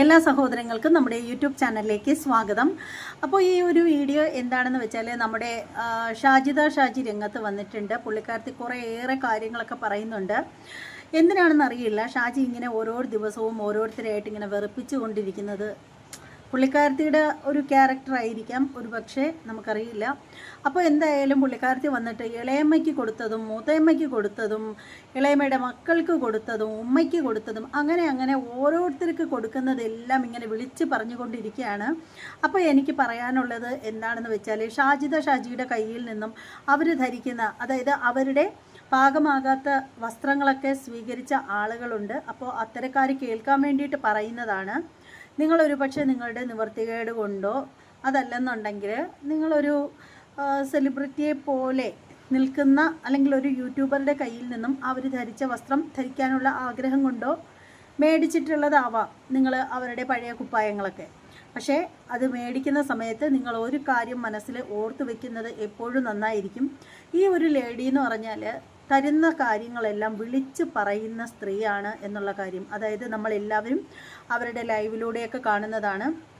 എല്ലാ സഹോദരങ്ങൾക്കും നമ്മുടെ യൂട്യൂബ് ചാനലിലേക്ക് സ്വാഗതം. അപ്പോൾ ഈ ഒരു വീഡിയോ എന്താണെന്ന് വെച്ചാൽ നമ്മുടെ ഷാജിദ ഷാജി രംഗത്ത് വന്നിട്ടുണ്ട്. പുള്ളിക്കാരത്തി കുറേയേറെ കാര്യങ്ങളൊക്കെ പറയുന്നുണ്ട്. എന്തിനാണെന്ന് അറിയില്ല ഷാജി ഇങ്ങനെ ഓരോ ദിവസവും ഓരോരുത്തരെയായിട്ട് ഇങ്ങനെ വെറുപ്പിച്ചു കൊണ്ടിരിക്കുന്നത് പുള്ളിക്കാരത്തിയുടെ ഒരു ക്യാരക്ടർ ആയിരിക്കാം ഒരു പക്ഷേ നമുക്കറിയില്ല. അപ്പോൾ എന്തായാലും പുള്ളിക്കാരത്തി വന്നിട്ട് ഇളയമ്മയ്ക്ക് കൊടുത്തതും മൂത്തയമ്മയ്ക്ക് കൊടുത്തതും ഇളയമ്മയുടെ മക്കൾക്ക് കൊടുത്തതും ഉമ്മയ്ക്ക് കൊടുത്തതും അങ്ങനെ അങ്ങനെ ഓരോരുത്തർക്ക് കൊടുക്കുന്നതെല്ലാം ഇങ്ങനെ വിളിച്ച് പറഞ്ഞുകൊണ്ടിരിക്കുകയാണ്. അപ്പോൾ എനിക്ക് പറയാനുള്ളത് എന്താണെന്ന് വെച്ചാൽ ഷാജിദ ഷാജിയുടെ കയ്യിൽ നിന്നും അവർ ധരിക്കുന്ന അതായത് അവരുടെ പാകമാകാത്ത വസ്ത്രങ്ങളൊക്കെ സ്വീകരിച്ച ആളുകളുണ്ട്. അപ്പോൾ അത്തരക്കാർ കേൾക്കാൻ വേണ്ടിയിട്ട് പറയുന്നതാണ്. നിങ്ങളൊരു പക്ഷേ നിങ്ങളുടെ നിവർത്തികേട് കൊണ്ടോ അതല്ലെന്നുണ്ടെങ്കിൽ നിങ്ങളൊരു സെലിബ്രിറ്റിയെ പോലെ നിൽക്കുന്ന അല്ലെങ്കിൽ ഒരു യൂട്യൂബറുടെ കയ്യിൽ നിന്നും അവർ ധരിച്ച വസ്ത്രം ധരിക്കാനുള്ള ആഗ്രഹം കൊണ്ടോ മേടിച്ചിട്ടുള്ളതാവാം നിങ്ങൾ അവരുടെ പഴയ കുപ്പായങ്ങളൊക്കെ. പക്ഷേ അത് മേടിക്കുന്ന സമയത്ത് നിങ്ങൾ ഒരു കാര്യം മനസ്സിൽ ഓർത്ത് വെക്കുന്നത് എപ്പോഴും നന്നായിരിക്കും. ഈ ഒരു ലേഡി എന്ന് പറഞ്ഞാൽ തരുന്ന കാര്യങ്ങളെല്ലാം വിളിച്ച് പറയുന്ന സ്ത്രീയാണ് എന്നുള്ള കാര്യം. അതായത് നമ്മളെല്ലാവരും അവരുടെ ലൈവിലൂടെയൊക്കെ കാണുന്നതാണ്.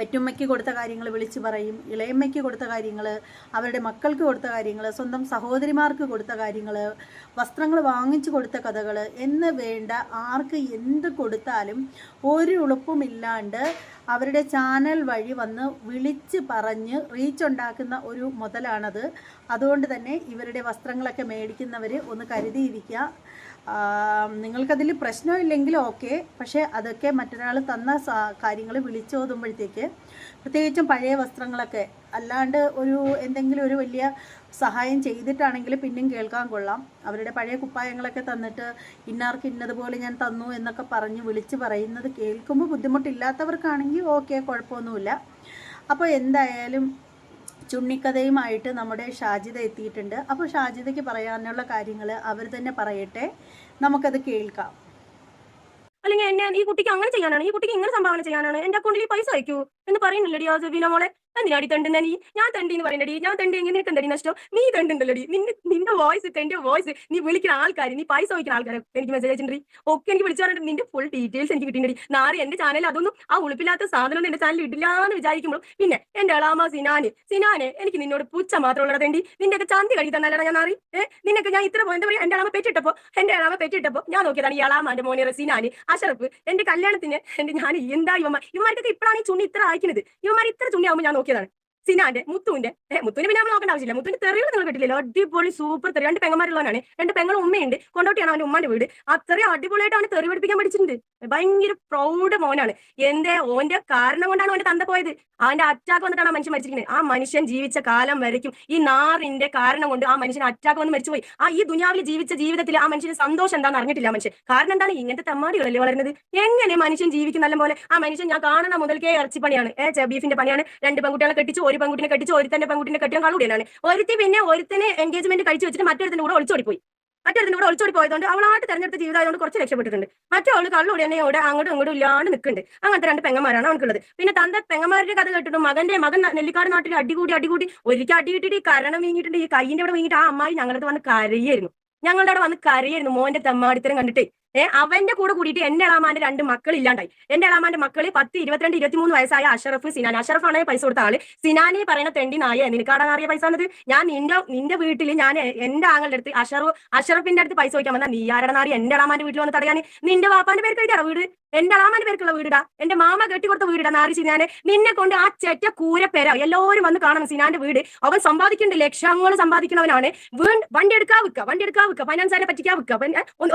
പെറ്റുമ്മയ്ക്ക് കൊടുത്ത കാര്യങ്ങൾ വിളിച്ചു പറയും ഇളയമ്മയ്ക്ക് കൊടുത്ത കാര്യങ്ങൾ അവരുടെ മക്കൾക്ക് കൊടുത്ത കാര്യങ്ങൾ സ്വന്തം സഹോദരിമാർക്ക് കൊടുത്ത കാര്യങ്ങൾ വസ്ത്രങ്ങൾ വാങ്ങിച്ചു കൊടുത്ത കഥകൾ എന്ന് വേണ്ട ആർക്ക് എന്ത് കൊടുത്താലും ഒരു ഉളുപ്പുമില്ലാണ്ട് അവരുടെ ചാനൽ വഴി വന്ന് വിളിച്ച് പറഞ്ഞ് റീച്ച് ഉണ്ടാക്കുന്ന ഒരു മുതലാണത്. അതുകൊണ്ട് തന്നെ ഇവരുടെ വസ്ത്രങ്ങളൊക്കെ മേടിക്കുന്നവർ ഒന്ന് കരുതിയിരിക്കുക. നിങ്ങൾക്കതിൽ പ്രശ്നമില്ലെങ്കിൽ ഓക്കെ. പക്ഷേ അതൊക്കെ മറ്റൊരാൾ തന്ന കാര്യങ്ങൾ വിളിച്ചോതുമ്പോഴത്തേക്ക് പ്രത്യേകിച്ചും പഴയ വസ്ത്രങ്ങളൊക്കെ. അല്ലാണ്ട് ഒരു എന്തെങ്കിലും ഒരു വലിയ സഹായം ചെയ്തിട്ടാണെങ്കിൽ പിന്നെയും കേൾക്കാൻ കൊള്ളാം. അവരുടെ പഴയ കുപ്പായങ്ങളൊക്കെ തന്നിട്ട് ഇന്നാർക്ക് ഇന്നതുപോലെ ഞാൻ തന്നു എന്നൊക്കെ പറഞ്ഞ് വിളിച്ച് പറയുന്നത് കേൾക്കുമ്പോൾ ബുദ്ധിമുട്ടില്ലാത്തവർക്കാണെങ്കിൽ ഓക്കെ കുഴപ്പമൊന്നുമില്ല. അപ്പോൾ എന്തായാലും ചുണ്ണിക്കഥയുമായിട്ട് നമ്മുടെ ഷാജിത എത്തിയിട്ടുണ്ട്. അപ്പോൾ ഷാജിതയ്ക്ക് പറയാനുള്ള കാര്യങ്ങൾ അവർ തന്നെ പറയട്ടെ. നമുക്കത് കേൾക്കാം. അല്ലെങ്കിൽ എന്നെ ഈ കുട്ടിക്ക് അങ്ങനെ ചെയ്യാനാണ്? ഈ കുട്ടിക്ക് ഇങ്ങനെ സംഭാവന ചെയ്യാനാണ്? എന്റെ അക്കൗണ്ടിൽ പൈസ അയക്കൂ എന്ന് പറയുന്നില്ലടി ആ സബീന മോളെ? എന്തിനാടി തണ്ടുന്ന നീ? ഞാൻ തണ്ടി എന്ന് പറയണ്ടടി. ഞാൻ തണ്ടി എങ്ങനെ നിനക്ക് എന്തടി നഷ്ടം? നീ തണ്ടുണ്ടല്ലോടി. നിന്റെ നിന്റെ വോയിസ് എന്റെ വോയിസ് നീ വിളിക്കുന്ന ആൾക്കാർ നീ പൈസ വയ്ക്കുന്ന ആൾക്കാരെ എനിക്ക് മെസ്സേജ് അയച്ചിട്ടുണ്ട് ഒക്കെ എനിക്ക് വിളിച്ചു നിന്റെ ഫുൾ ഡീറ്റെയിൽസ് എനിക്ക് കിട്ടിയിട്ടുണ്ട് നാളെ എന്റെ ചാനൽ അതൊന്നും ആ ഉളുപ്പില്ലാത്ത സാധനം എന്റെ ചാനൽ ഇടില്ല എന്ന് വിചാരിക്കുമ്പോൾ പിന്നെ എന്റെ അളാമ സിനാന് സിനാനെ എനിക്ക് നിന്നോട് പുച്ച മാത്രമുള്ള തേണ്ടി. നിന്റെ ഒക്കെ ചന്തി കഴുകി തന്നാലാണ് ഞാൻ നാറി ഏഹ് നിനക്ക് ഞാൻ ഇത്ര എന്താ പറയാ എന്റെ അളാമ പെറ്റിട്ടപ്പോ എന്റെ അളാമ പെറ്റിട്ടപ്പോ ഞാൻ നോക്കിയതാണ് ഈ അളാമാന്റെ മോനെ റസീനാന് അഷറഫ്. എന്റെ കല്യാണത്തിന് എന്റെ ഞാൻ എന്താ ഇവന്മാർ ഇവന്മാർക്കൊക്കെ ഇപ്പോഴാണ് ഈ ചുണ്ണി ഇത്ര അയക്കുന്നത് ഇവന്മാർ ഇത്ര ചുണ്ടിയാവുമ്പോൾ ഞാൻ നോക്കിയതാണ്. സിനാന്റെ മുത്തുവിന്റെ. മുത്തുവിന് പിന്നെ നമ്മൾ നോക്കേണ്ട ആവശ്യമില്ല. മുത്തുവിന്റെ തെറികൾ നിങ്ങൾ കേട്ടില്ലല്ലോ? അടിപൊളി സൂപ്പർ തെറി. രണ്ട് പെങ്ങന്മാരുള്ളവനാണ് രണ്ട് പെങ്ങളും ഉമ്മയുണ്ട്. കൊണ്ടോട്ടിയാണ് അവന്റെ ഉമ്മാന്റെ വീട്. അത്രയും അടിപൊളിയായിട്ട് അവന് തെറി പഠിപ്പിക്കാൻ പഠിച്ചിട്ടുണ്ട്. ഭയങ്കര പ്രൗഡ് മോനാണ്. എന്റെ ഓന്റെ കാരണം കൊണ്ടാണ് അവന്റെ തന്ത പോയത്? അവന്റെ അറ്റാക്ക് വന്നിട്ടാണ് ആ മനുഷ്യൻ മരിച്ചിരിക്കുന്നത്. ആ മനുഷ്യൻ ജീവിച്ച കാലം വരയ്ക്കും. ഈ നാറിന്റെ കാരണം കൊണ്ട് ആ മനുഷ്യൻ അറ്റാക്ക് വന്ന് മരിച്ചുപോയി. ആ ഈ ദുനിയാവിൽ ജീവിച്ച ജീവിതത്തിൽ ആ മനുഷ്യന് സന്തോഷം എന്താണെന്ന് അറിഞ്ഞിട്ടില്ല മനുഷ്യൻ. കാരണം എന്താണ്? ഇങ്ങനത്തെ തമ്മാടികളല്ലേ വളരുന്നത്? എങ്ങനെ മനുഷ്യൻ ജീവിക്കും നല്ല പോലെ ആ മനുഷ്യൻ ഞാൻ കാണുന്ന മുതൽക്കേ ഇറച്ചി ഇറച്ചിപ്പണിയാണ് ഏഹ് ബീഫിന്റെ പണിയാണ്. രണ്ട് പെൺകുട്ടികളെ കെട്ടിച്ചു ഒരു പെൺകുട്ടിനെ കെട്ടിച്ചു ഒരുത്തന്റെ പെൺകുട്ടിനെ കെട്ടിയാൻ കളുടിയാണ് ഒരുത്തി പിന്നെ ഒരുത്തനെ എൻഗേജ്മെന്റ് കഴിച്ചു വെച്ചിട്ട് മറ്റൊരുത്തിന്റെ കൂടെ ഒളിച്ചോടി പോയി മറ്റൊരുത്തിന്റെ കൂടെ ഒളിച്ചോടി പോയതുകൊണ്ട് അവളായിട്ട് തെരഞ്ഞെടുത്ത ജീവിതമായതുകൊണ്ട് കുറച്ച് രക്ഷപ്പെട്ടിട്ടുണ്ട്. മറ്റവൾ കള്ളുകൂടി തന്നെ അവിടെ അങ്ങോട്ടും ഇങ്ങോട്ടും ഇല്ലാണ്ട് നിൽക്കുന്നുണ്ട്. അങ്ങനത്തെ രണ്ട് പെങ്ങന്മാരാണ് അവൾക്കുള്ളത്. പിന്നെ തന്റെ പെങ്ങന്മാരുടെ കഥ കേട്ടിട്ടും മകന്റെ മകൻ നെല്ലിക്കാട് നാട്ടിൽ അടികൂടി അടികൂടി ഒരിക്കൽ അടി കിട്ടിയിട്ട് ഈ കരണം വീങ്ങിയിട്ടുണ്ട്. ഈ കൈയിന്റെ അവിടെ വീങ്ങിയിട്ട് ആ അമ്മായി ഞങ്ങളുടെ വന്ന് കരയായിരുന്നു. ഞങ്ങളുടെ അവിടെ വന്ന് കരയായിരുന്നു. മോന്റെ തെമ്മാടിത്തരം കണ്ടിട്ട്. ഏ അവന്റെ കൂടെ കൂടിയിട്ട് എന്റെ ഇളാമാന്റെ രണ്ട് മക്കൾ ഇല്ലാണ്ടായി. എന്റെ ഇളാമാന്റെ മക്കൾ പത്ത് ഇരുപത്തിരണ്ട് ഇരുപത്തിമൂന്ന് വയസ്സായ അഷറഫ് സിനാൻ. അഷറഫ് ആണ് പൈസ കൊടുത്ത ആൾ. സിനാനെ പറയുന്ന തെണ്ടി നായ നിനക്കാടാ അറിയ പൈസ എന്നത് ഞാൻ നിന്റെ നിന്റെ വീട്ടിൽ ഞാൻ എന്റെ ആങ്ങളുടെ അടുത്ത് അഷറു അഷറഫിന്റെ അടുത്ത് പൈസ വയ്ക്കാൻ വന്നാൽ നീ ആരുടെ നാറി എന്റെ ഇളാമാന്റെ വീട്ടിൽ വന്ന് തടയാൻ നിന്റെ വാപ്പാന്റെ പേര് എഴുതിയാ വീട്? എന്റെ അളാമാന്റെ പേർക്കുള്ള വീടാ എന്റെ മാമ കെട്ടിക്കൊടുത്ത വീടാ നാറി സിനാനെ. നിന്നെ കൊണ്ട് ആ ചെറ്റ കൂരപ്പേര എല്ലാവരും വന്ന് കാണണം സിനാന്റെ വീട്. അവൻ സമ്പാദിക്കുന്നുണ്ട് ലക്ഷങ്ങൾ സമ്പാദിക്കുന്നവനാണ്. വീണ്ടും വണ്ടി എടുക്കാ വിൽക്കുക വണ്ടി എടുക്കാ വിൽക്കുക ഫൈനാൻസാരെ പറ്റിക്കാ വിൽക്കുക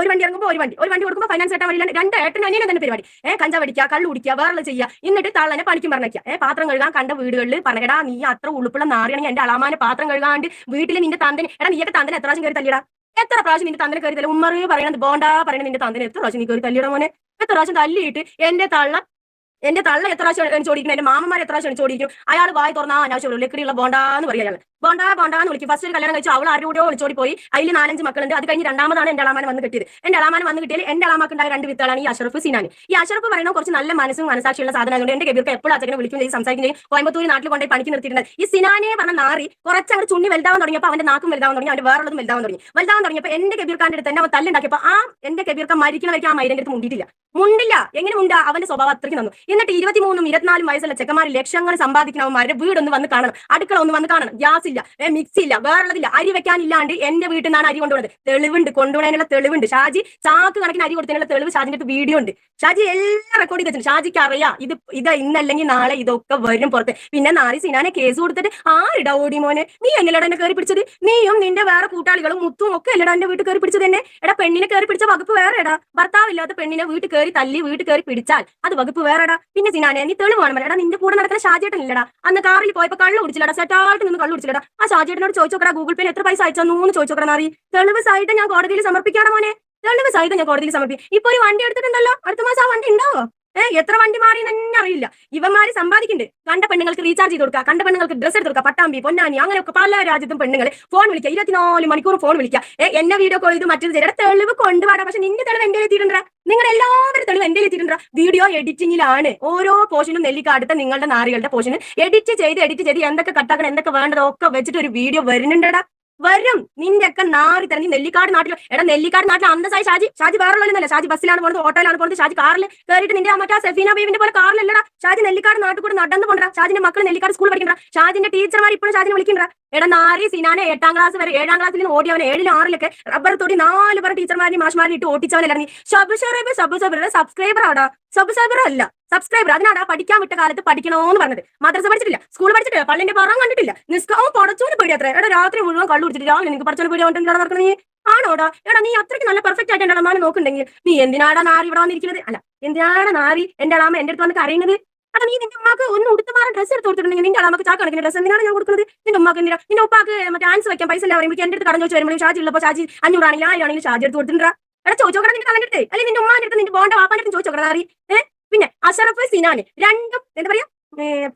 ഒരു വണ്ടി ഇറങ്ങുമ്പോൾ ഒരു വണ്ടി ഒരു വണ്ടി കൊടുക്കുമ്പോൾ ഫൈനാൻസ് കെട്ടാൻ വഴിയില്ല രണ്ട് ഏട്ടനും അനിയനും തന്നെ പരിപാടി. ഏഹ് കഞ്ച പഠിക്കുക കള്ളു കുടിക്കുക വേറെ ചെയ്യുക. എന്നിട്ട് തള്ളനെ പണിക്കും പറഞ്ഞേക്കുക. ഏഹ് പാത്രം കഴുകാൻ കണ്ട വീടുകളിൽ പറഞ്ഞടാ നീ അത്ര ഉളുപ്പുള്ള നാറിയാണെങ്കിൽ എന്റെ അളമാനെ പാത്രം കഴുകാണ്ട് വീട്ടിൽ നിന്റെ തന്തൻ എടാ നീയൊക്കെ തന്തൻ എത്ര പ്രാവശ്യം കയറി തല്ലിടാ എത്ര പ്രാവശ്യം നിന്റെ തന്തനെ കയറി തല്ല? ഉമ്മറ് പറയണത് ബോണ്ടാ പറയണത് നിന്റെ തന്തനെ. എത്ര പ്രാവശ്യം നീ കയറി തല്ലിടാ മോനെ? എത്ര പ്രാവശ്യം തല്ലിയിട്ട് എന്റെ തള്ള എന്റെ തള്ള എത്ര പ്രാവശ്യം ചോദിക്കുന്നു എന്റെ മാമന്മാർ എത്ര പ്രാവശ്യം എണിച്ചോടിക്കും അയാൾ വായി തുറന്നാ അനാവശ്യമുള്ളൂ ലക്കിടിയുള്ള ബോണ്ടാന്ന് പറയും അയാൾ ബോണ്ടാ ബോണ്ടാന്ന് വിളിക്കും. ഫസ്റ്റ് ഒരു കല്യാണം കഴിച്ചു അവൾ ആരോടോ ഒളിച്ചോടി പോയി. അതിൽ നാലഞ്ച് മക്കളുണ്ട്. അത് കഴിഞ്ഞ് രണ്ടാമതാണ് എന്റെ അളാമാൻ വന്ന് കിട്ടിയത്. എന്റെ അളാമാൻ വന്ന് കിട്ടിയാൽ എന്റെ അളമാക്കുണ്ടായ രണ്ട് വിത്തുകളാണ് ഈ അഷറഫ് സിനാൻ ഈ അഷറഫ് പറയുന്ന കുറച്ച് നല്ല മനസ്സും മനസാക്ഷിയുള്ള സാധനങ്ങളുണ്ട്. എന്റെ കബീർക്ക് എപ്പോഴും അച്ഛനെ വിളിക്കും. ചെയ്യും സംസാരിക്കും ചെയ്യും കോയമ്പത്തൂർ നാട്ടിൽ കൊണ്ടേ പണിക്ക് നിർത്തിയിട്ടുണ്ട് ഈ സിനാനെ പറഞ്ഞ നാറി കുറച്ച് അങ്ങ് ചുണ്ണി വലുതാവാൻ തുടങ്ങിയപ്പോൾ അവന്റെ നാക്കും വലുതാവാൻ തുടങ്ങി. അവന്റെ വേറുള്ളതും വലുതാവാൻ തുടങ്ങി. വലുതാവാൻ തുടങ്ങിയപ്പോൾ എന്റെ കബീർക്കാന്റെ അടുത്ത് അവൻ തല്ലുണ്ടാക്കിയപ്പോൾ ആ എന്റെ കബീർക്ക മരിക്കണവർക്ക് ആ മൈരന്റെ അടുത്ത് മുണ്ടിയിട്ടില്ല. മുണ്ടില്ല. എങ്ങനെ മുണ്ടാ? അവന്റെ സ്വഭാവം അത്രയ്ക്ക് നന്നു. എന്നിട്ട് ഇരുപത്തിമൂന്നും ഇരുപത്തിനാലും വയസ്സുള്ള ചെക്കന്മാർ ലക്ഷങ്ങൾ സമ്പാദിക്കണവന്മാരുടെ വീടൊന്ന് വന്ന് കാണണം. അടുക്കള ഒന്ന് വന്ന് കാണണം. ഗ്യാസ് ഇല്ല മിക്സി ഇല്ല വേറുള്ളതില്ല അരി വെക്കാനില്ലാണ്ട് എന്റെ വീട്ടിൽ നിന്നാണ് അരി കൊണ്ടുപോകുന്നത് തെളിവുണ്ട് കൊണ്ടുപോകാനുള്ള തെളിവുണ്ട്. ഷാജി ചാക്ക് കണക്കിന് അരി കൊടുത്തതിനുള്ള തെളിവ് ഷാജിന്റെ വീഡിയോ ഉണ്ട്. ഷാജി എല്ലാം റെക്കോർഡ് ചെയ്ത് ഷാജിക്ക് അറിയാം ഇത് ഇത് ഇന്നല്ലെങ്കിൽ നാളെ ഇതൊക്കെ വരും പുറത്ത്. പിന്നെ നാളെ സിനാനെ കേസ് കൊടുത്തിട്ട് ആരിടാ ഓടി മോനെ? നീ എന്നല്ലടാ എന്നെ കയറി പിടിച്ചത്? നീയും നിന്റെ വേറെ കൂട്ടാളികളും മുത്തും ഒക്കെ അല്ലടാ എന്റെ വീട്ടിൽ കയറി പിടിച്ചത് തന്നെ എടാ പെണ്ണിനെ കയറി പിടിച്ച വകുപ്പ് വേറെ ഇടാ ഭർത്താവില്ലാത്ത പെണ്ണിനെ വീട്ടിൽ കയറി തല്ലി വീട്ടിൽ കയറി പിടിച്ചാൽ അത് വകുപ്പ് വേറെടാ. പിന്നെ സിനാനെ നീ തെളിവ് വേണം എടാ നിന്റെ കൂടെ നടക്കുന്ന ഷാജേട്ടൻ ഇല്ലടാ. അന്ന് കാറിൽ പോയപ്പോ കള്ളു കുടിച്ചില്ലടാ സെറ്റായിട്ട് നിന്ന് കള്ളു കുടിച്ചില്ലടാ. ആ ഷാജേട്ടനോട് ചോദിച്ചോക്കടാ ഗൂഗിൾ പേയിൽ എത്ര പൈസ അയച്ചോന്ന് ചോദിച്ചോക്കടാ നാറി തെളിവ് സഹിതം ഞാൻ കോടതിയിൽ സമർപ്പിക്കാടാ മോനെ. തെളിവ് സഹിതം ഞാൻ കോടതിയിൽ സമർപ്പിക്കും ഇപ്പൊ ഒരു വണ്ടി എടുത്തിട്ടുണ്ടല്ലോ? അടുത്ത മാസം ആ വണ്ടി ഉണ്ടാവോ? ഏഹ് എത്ര വണ്ടി മാറി തന്നെ അറിയില്ല. ഇവന്മാര് സമ്പാദിക്കുന്നുണ്ട് കണ്ട പെണ്ണുങ്ങൾക്ക് റീചാർജ് ചെയ്ത് കൊടുക്കുക കണ്ട പെണ്ണുങ്ങൾക്ക് ഡ്രസ് എടുത്ത് കൊടുക്കുക പട്ടാമ്പി പൊന്നാനി അങ്ങനെയൊക്കെ പല രാജ്യത്തും പെണ്ണുങ്ങൾ ഫോൺ വിളിക്കുക ഇരുപത്തിനാല് മണിക്കൂർ ഫോൺ വിളിക്കുക ഏഹ് എന്നെ വീഡിയോ കോൾ ചെയ്ത് മറ്റൊരു ചെയ്ത തെളിവ് കൊണ്ടുപോകാം പക്ഷെ നിന്റെ തെളിവ് എന്റെ എത്തിയിട്ടുണ്ടാ നിങ്ങൾ എല്ലാവരും തെളിവ് എന്റെ എത്തിയിട്ടുണ്ടാ വീഡിയോ എഡിറ്റിംഗിലാണ് ഓരോ പോഷനും നെല്ലിക്ക അടുത്ത നിങ്ങളുടെ നാരികളുടെ പോഷനും എഡിറ്റ് ചെയ്ത് എഡിറ്റ് ചെയ്ത് എന്തൊക്കെ കട്ടാക്കണം എന്തൊക്കെ വേണ്ടതൊക്കെ വെച്ചിട്ട് ഒരു വീഡിയോ വരുന്നുണ്ടടാ. വരും. നിന്റെ ഒക്കെ നാറി തന്നെ നീ നെല്ലിക്കാട് നാട്ടിൽ എടാ നെല്ലിക്കാട് നാട്ടിൽ അന്തസായി ഷാജി. ഷാജി വേറെ ഉള്ളതല്ല ഷാജി ബസ്സിലാണ് പോകുന്നത് ഓട്ടോയിലാണ് പോകുന്നത് ഷാജി കാറിൽ കയറിയിട്ട് നിന്റെ അമ്മക്കാ സെഫീന ബേബിന്റെ പോലെ കാറിലല്ലടാ. ഷാജി നെല്ലിക്കാട് നാട്ടിൽ കൂടെ നടന്നു പോണ്ടാ ഷാജിന്റെ മക്കൾ നെല്ലിക്കാട് സ്കൂളിൽ പഠിക്കണ്ട ഷാജിന്റെ ടീച്ചർമാർ ഇപ്പോഴും ഷാജിനെ വിളിക്കണ്ട എടാ നാരി സിനാനെ എട്ടാം ക്ലാസ് വരെ ഏഴാം ക്ലാസ്സിൽ നിന്ന് ഓടിയവനെ ഏഴിലും ആറിലൊക്കെ റബ്ബർ തൊടി നാല് പേർ ടീച്ചർമാരെയും മാഷ്മാരെയും ഇട്ട് ഓടിച്ചവനെ ഇറങ്ങി. Sub subscriber sub subscriber subscriber ആടാ. സബ്സ്ക്രൈബർ അല്ല. സബ്സ്ക്രൈബർ അതിനാടാ പഠിക്കാൻ വിട്ട കാലത്ത് പഠിക്കണോന്ന് പറഞ്ഞത്. മദ്രസ പഠിച്ചിട്ടില്ല. സ്കൂൾ പഠിച്ചിട്ടില്ല. പള്ളിന്റെ പുറം കണ്ടിട്ടില്ല. നിസ്കാവും പടച്ചോന് പേടി അത്ര എടാ രാത്രി മുഴുവൻ കള്ളു കുടിച്ചിട്ട് രാവിലെ നിനക്ക് പടച്ചോന് പേടി കൊണ്ടാണ് നീ? ആണോടാ? എടാ നീ അത്രയ്ക്ക് നല്ല പെർഫെക്റ്റ് ആയിട്ട് എന്റെ അളമാനെ നോക്കുന്നുണ്ടെങ്കിൽ നീ എന്തിനാടാ നാരി ഇവിടെ വന്നിരിക്കുന്നത്? അല്ല എന്തിനാണ് നാരി? എന്റെ അളാമ എന്റെ അടുത്ത് വന്ന് കരയുന്നത്? എടാ നീ നിന്റെ ഉമ്മാക്ക് ഒന്ന് ഉടുത്തുമാറാൻ ഡ്രസ്സ് എടുത്ത് കൊടുത്തിട്ടുണ്ടെങ്കിൽ നിന്റെ അമ്മയ്ക്ക് ചാക്ക് കണക്കിന് ഡ്രസ്സ് എന്തിനാണ് ഞാൻ കൊടുക്കുന്നത്? നിന്റെ ഉമ്മാക്ക് എന്തിനാ? നിന്റെ ഉപ്പാക്ക് മറ്റേ ആൻസ് വെക്കാൻ പൈസ ഇല്ല പറയുമ്പോൾ എന്റെ അടുത്ത് കടന്നു ചോദിച്ചു വരുമ്പോൾ ഷാജി ഉള്ളപ്പോൾ ഷാജി അഞ്ഞൂറാണെങ്കിൽ ആയിരം ആണെങ്കിലും ഷാജി എടുത്ത് കൊടുത്തിട്ടുണ്ടാ? എടാ ചോദിച്ചോക്കട നിന്റെ കളഞ്ഞിട്ട് അടുത്ത്. അല്ലെങ്കിൽ നിന്റെ ഉമ്മാന്റെ അടുത്ത് നിന്റെ ബോണ്ട വാപ്പാന്റെ അടുത്ത് ചോദിച്ചോ നാറി ഏഹ് പിന്നെ അഷറഫ് സിനാന് രണ്ടും എന്താ പറയാ?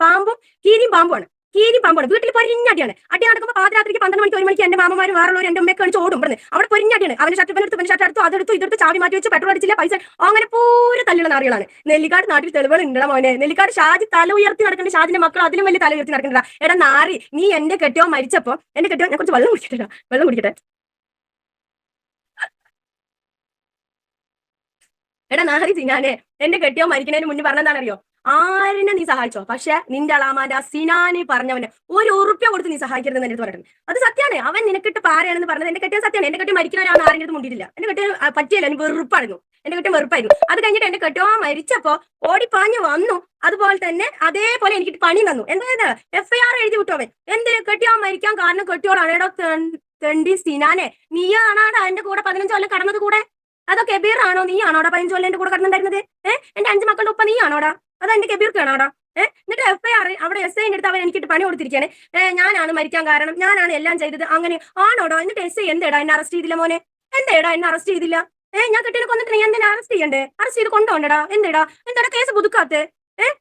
പാമ്പും കീരിയും പാമ്പുമാണ്. കീരിയും പാമ്പോട്. വീട്ടിൽ പൊരിഞ്ഞടിയാണ്. അടി നടക്കുമ്പോൾ പാതിരാത്രിക്ക് പന്ത്രണ്ട് മണിക്ക് ഒരു മണിക്ക് എന്റെ മാമമാരും വേറുള്ളവർ എന്റെ ഉമ്മയൊക്കെ അടിച്ച് ഓടും. പറഞ്ഞു അവിടെ പൊരിഞ്ഞടിയാണ്. അവന്റെ ഷർട്ട് എടുത്ത് പിന്നെ ഷർട്ട് എടുത്തു അതെടുത്തു ഇതെടുത്ത് ചാവി മാറ്റി വെച്ച് പെട്രോൾ അടിച്ചില്ല പൈസ അങ്ങനെ പൂര തല്ലുള്ള നാറികളാണ് നെല്ലിക്കാട് നാട്ടിൽ തെളിവുകൾ ഉണ്ടോ മോനെ. നെല്ലിക്കാട് ഷാജി തല ഉയർത്തി നടക്കേണ്ട. ഷാജിന്റെ മക്കൾ അതിലും വലിയ തല ഉയർത്തി നടക്കണ്ട എടാ നാറി നീ എന്റെ കെട്ടിയോ മരിച്ചപ്പോ എന്റെ കെട്ടിയോ ഞാൻ കുറച്ച് വെള്ളം കുടിക്കട്ടെ വെള്ളം കുടിക്കട്ടെ. എടാ നാറി സിനാനെ എന്റെ കെട്ടിയോ മരിക്കുന്നതിന് മുന്നേ പറഞ്ഞെന്താണെന്നറിയോ ആരിനെ നീ സഹായിച്ചോ? പക്ഷെ നിന്റെ അളാമാന്റെ ആ സിനാനി പറഞ്ഞവന് ഒരു ഉറുപ്പ്യ കൊടുത്ത് നീ സഹായിക്കരുതെന്ന് എന്റെ പറഞ്ഞിട്ടുണ്ട്. അത് സത്യമാണ് അവൻ നിനക്കിട്ട് പാരയാണെന്ന് പറഞ്ഞത് എന്റെ കെട്ടിയ സത്യമാണ് എന്റെ കെട്ടി മരിക്കുന്നവരാണ് ആരെങ്കിലും മുണ്ടിയില്ല എന്റെ കെട്ടി പറ്റിയല്ല. എനിക്ക് വെറുപ്പായിരുന്നു. എന്റെ കെട്ടി വെറുപ്പായിരുന്നു. അത് കഴിഞ്ഞിട്ട് എന്റെ കെട്ടിയോ മരിച്ചപ്പോ ഓടിപ്പാഞ്ഞു വന്നു. അതുപോലെ തന്നെ അതേപോലെ എനിക്ക് പണി തന്നു. എന്തായത്? എഫ് ഐ ആർ എഴുതി വിട്ടു അവൻ. എന്തിനു? കെട്ടിയോ മരിക്കാൻ കാരണം കെട്ടിയോടാണ് എടോ തെണ്ടി സിനാനെ. ആണാണ് എന്റെ കൂടെ പതിനഞ്ച് കൊല്ലം കടന്നത് കൂടെ? അതോ കെബീർ ആണോ നീ ആണോടാ പതിനഞ്ച് കൊല്ലം എന്റെ കൂടെ കടന്നുണ്ടായിരുന്നത്? ഏഹ് എന്റെ അഞ്ച് മക്കളുടെ ഉപ്പ നീ ആണോടാ അതോ എന്റെ കെബീർക്കാണോടാ ഏഹ് എന്നിട്ട് എഫ് ഐ അവിടെ എസ് അടുത്ത് അവൻ എനിക്ക് പണി കൊടുത്തിരിക്കുകയാണ്. ഏഹ് ഞാനാണ് മരിക്കാൻ കാരണം. ഞാനാണ് എല്ലാം ചെയ്തത്. അങ്ങനെ ആണോടോ? എന്നിട്ട് എസ് ഐ എന്തേടാ? എന്നെ അറസ്റ്റ് ചെയ്തില്ല മോനെ. എന്തേടാ? എന്നെ അറസ്റ്റ് ചെയ്തില്ല. ഏഹ് ഞാൻ കെട്ടിനെ കൊന്നിട്ട് നീ എന്തിനാ അറസ്റ്റ് ചെയ്യണ്ടേ? അറസ്റ്റ് ചെയ്ത് കൊണ്ടുപോണ്ടടാ എന്തേടാ? എന്താടാ കേസ് പുതുക്കാത്തെ? ഏഹ്